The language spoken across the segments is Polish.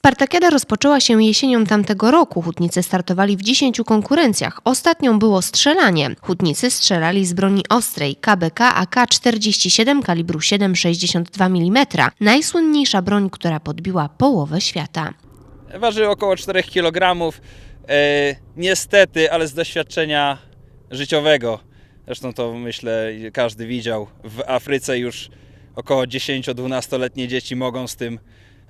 Spartakiada rozpoczęła się jesienią tamtego roku. Hutnicy startowali w 10 konkurencjach. Ostatnią było strzelanie. Hutnicy strzelali z broni ostrej KBK AK-47 kalibru 7,62 mm. Najsłynniejsza broń, która podbiła połowę świata. Waży około 4 kg. E, niestety, ale z doświadczenia życiowego, zresztą to myślę każdy widział, w Afryce już około 10-12-letnie dzieci mogą z tym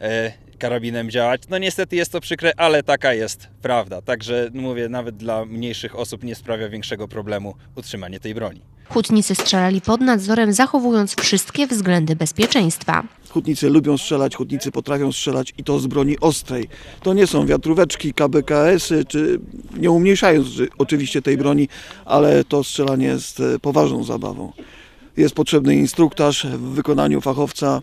e, karabinem działać. No niestety jest to przykre, ale taka jest prawda. Także mówię, nawet dla mniejszych osób nie sprawia większego problemu utrzymanie tej broni. Hutnicy strzelali pod nadzorem, zachowując wszystkie względy bezpieczeństwa. Hutnicy lubią strzelać, hutnicy potrafią strzelać i to z broni ostrej. To nie są wiatróweczki, KBKS-y, czy nie umniejszając oczywiście tej broni, ale to strzelanie jest e, poważną zabawą. Jest potrzebny instruktaż w wykonaniu fachowca,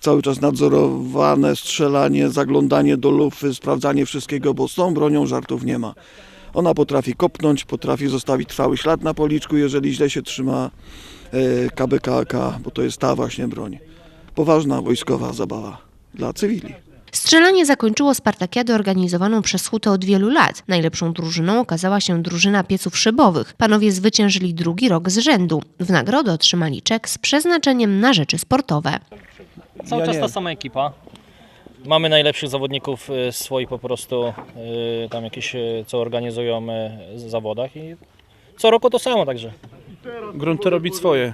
cały czas nadzorowane strzelanie, zaglądanie do lufy, sprawdzanie wszystkiego, bo z tą bronią żartów nie ma. Ona potrafi kopnąć, potrafi zostawić trwały ślad na policzku, jeżeli źle się trzyma e, KBKK, bo to jest ta właśnie broń poważna wojskowa zabawa dla cywili. Strzelanie zakończyło Spartakiadę organizowaną przez Hutę od wielu lat. Najlepszą drużyną okazała się drużyna pieców szybowych. Panowie zwyciężyli drugi rok z rzędu. W nagrodę otrzymali czek z przeznaczeniem na rzeczy sportowe. Cały Ja czas nie. ta sama ekipa. Mamy najlepszych zawodników y, swoich po prostu, y, tam jakieś, y, co organizują w zawodach i co roku to samo także. Grunt to robić swoje.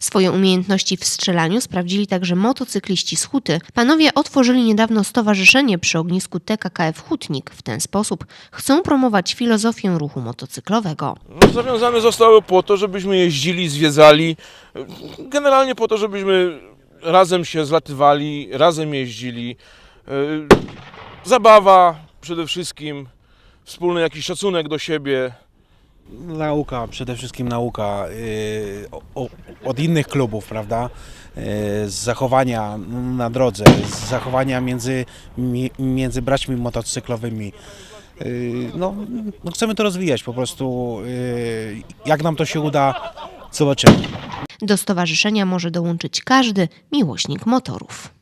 Swoje umiejętności w strzelaniu sprawdzili także motocykliści z Huty. Panowie otworzyli niedawno stowarzyszenie przy ognisku TKKF Hutnik. W ten sposób chcą promować filozofię ruchu motocyklowego. No, zawiązane zostały po to, żebyśmy jeździli, zwiedzali, generalnie po to, żebyśmy razem się zlatywali, razem jeździli. Yy, Zabawa przede wszystkim, wspólny jakiś szacunek do siebie. Nauka, przede wszystkim nauka o, od innych klubów, prawda? Y, z zachowania na drodze, z zachowania między, mi, między braćmi motocyklowymi. No, no, chcemy to rozwijać po prostu. Jak nam to się uda, zobaczymy. Do stowarzyszenia może dołączyć każdy miłośnik motorów.